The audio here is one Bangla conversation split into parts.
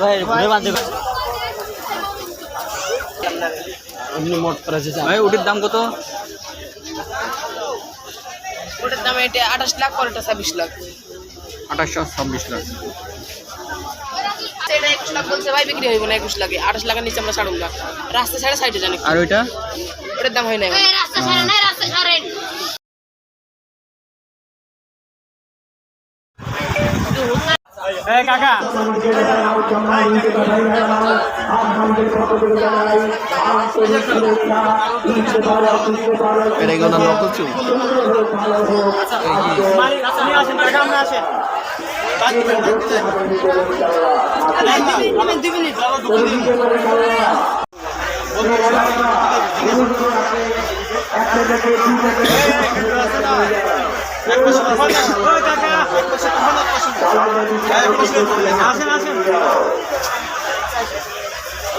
ভাই ঘুরে এমনি মোট প্রাইস ভাই ওটির দাম কত? ওটার দাম এটা আঠাশ লাখ পরেরটা ছাব্বিশ লাখ। আঠাশশো ছাব্বিশ লাখ। এটা একুশ লাখ বলছে ভাই বিক্রি হইব না একুশ লাখে। আঠাশ লাখের নিচে আমরা ছাড়ুন না। রাস্তা ছাড়া সাইডে জানি আর ওইটা? ওটার দাম হয় না রাস্তা ছাড়েন না রাস্তা ছাড়েন কাকা এটা এগুলো নকল চুল আসেন আসেন।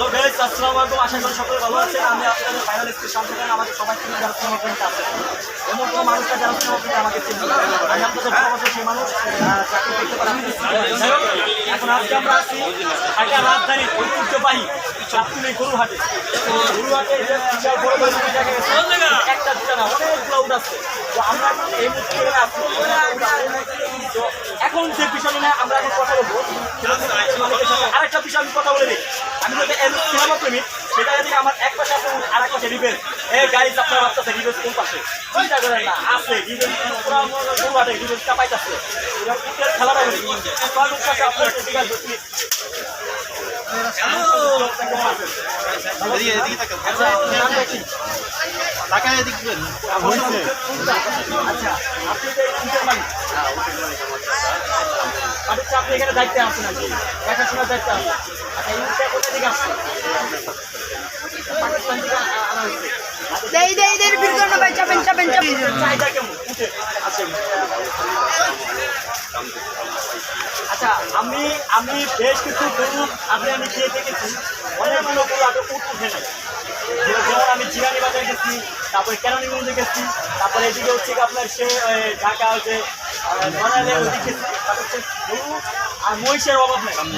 হ্যালো গাইস আসসালামু আলাইকুম। আশা করি সকলে ভালো আছেন। আমি আপনাদের ফাইনাল শান্ত খান আমাদের সবাই থেকে যারা সিনেমা প্রেমিক আছে। এমন কোনো মানুষটা যারা সিনেমা প্রেমিক আমাকে চিনি আমি আপনাদের ভালোবাসা সেই মানুষ যাকে দেখতে পারেন এখন আজকে আমরা আছি ঢাকা রাজধানী ঐতিহ্যবাহী চাঁদপুরি গরুহাটে। তো গরুহাটে যে বিশাল বড় বড় দুটি জায়গা গেছে একটা দুটা না অনেকগুলো উঠ আছে। তো আমরা এই মুহূর্তে আছি তো এখন যে বিষয় নিয়ে আমরা এখন কথা বলব আরেকটা বিষয় আমি কথা বলে দিই। আমি যদি সিনেমা প্রেমিক সেটা যদি আমার এক পাশে আছে আর এক পাশে রিবেল এ গাড়ি আপনার রাস্তাতে রিবেল কোন পাশে? চিন্তা করেন না আছে রিবেল চাপাইতেছে এটা ক্রিকেট খেলাটা বলি আপনার আচ্ছা আপনি তো এই ক্রিকেট মালিক আচ্ছা আপনি এখানে দায়িত্বে আছেন আর কি। দেখাশোনার দায়িত্বে আছেন। আচ্ছা ইউনিটটা কোথা থেকে আসছে পাকিস্তান থেকে আনা হয়েছে। দেই দেই দেই ভিড় করো না ভাই চাপেন চাপেন চাপেন। চাহিদা কেমন? উঠে আছে। আচ্ছা আমি আমি বেশ কিছু গরু আপনি আমি গিয়ে দেখেছি অনেকগুলো গরু আগে উঠ উঠে নাই। যেমন আমি জিরানি বাজারে গেছি তারপরে কেরানীগঞ্জে গেছি তারপরে এদিকে হচ্ছে আপনার সে ঢাকা যে নড়াইলের ওদিকে তারপর হচ্ছে মহিষের অভাব নেই। আমি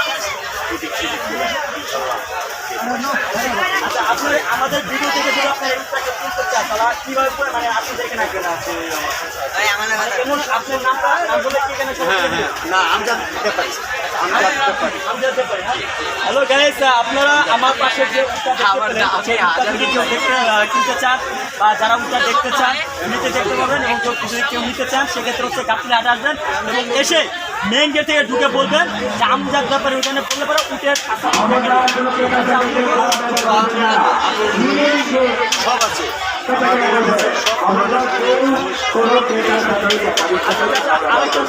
আমাদের আছে কাছে। আপনার আমার পাশে কিনতে চান বা যারা উটটা দেখতে চান নিতে দেখতে পাবেন এবং কেউ যদি কেউ নিতে চান সেক্ষেত্রে হচ্ছে গাছগুলি হাটে আসবেন এবং এসে মেইন গেট থেকে ঢুকে বলবেন যে আমজাদ ব্যাপারে ওখানে বললে পরে উঠে সব আছে আরেকটা